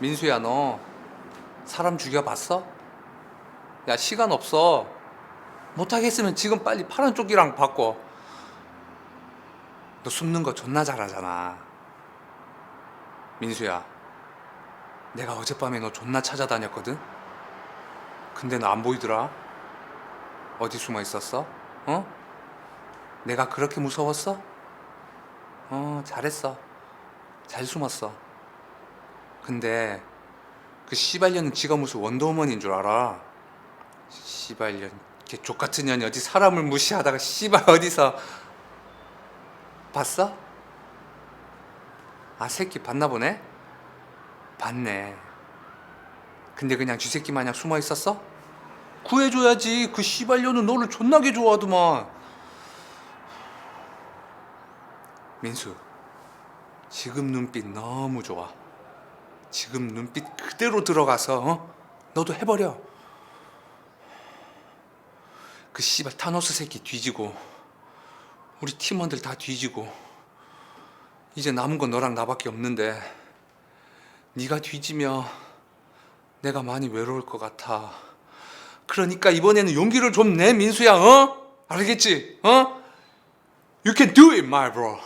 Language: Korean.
민수야 너 사람 죽여봤어? 야 시간 없어 못하겠으면 지금 빨리 파란 쪽이랑 바꿔 너 숨는 거 존나 잘하잖아 민수야 내가 어젯밤에 너 존나 찾아다녔거든 근데 너 안 보이더라 어디 숨어 있었어? 어? 내가 그렇게 무서웠어? 어 잘했어 잘 숨었어 근데 그 씨발년은 지가 무슨 원더우먼인 줄 알아 씨발년 걔 족같은 년이 어디 사람을 무시하다가 씨발 어디서 봤어? 아 새끼 봤나 보네? 봤네 근데 그냥 쥐새끼 마냥 숨어 있었어? 구해줘야지 그 씨발년은 너를 존나게 좋아하더만 민수 지금 눈빛 너무 좋아 지금 눈빛 그대로 들어가서 어? 너도 해버려 그 씨발 타노스 새끼 뒤지고 우리 팀원들 다 뒤지고 이제 남은 건 너랑 나밖에 없는데 네가 뒤지면 내가 많이 외로울 것 같아 그러니까 이번에는 용기를 좀 내 민수야 어? 알겠지? 어? You can do it my bro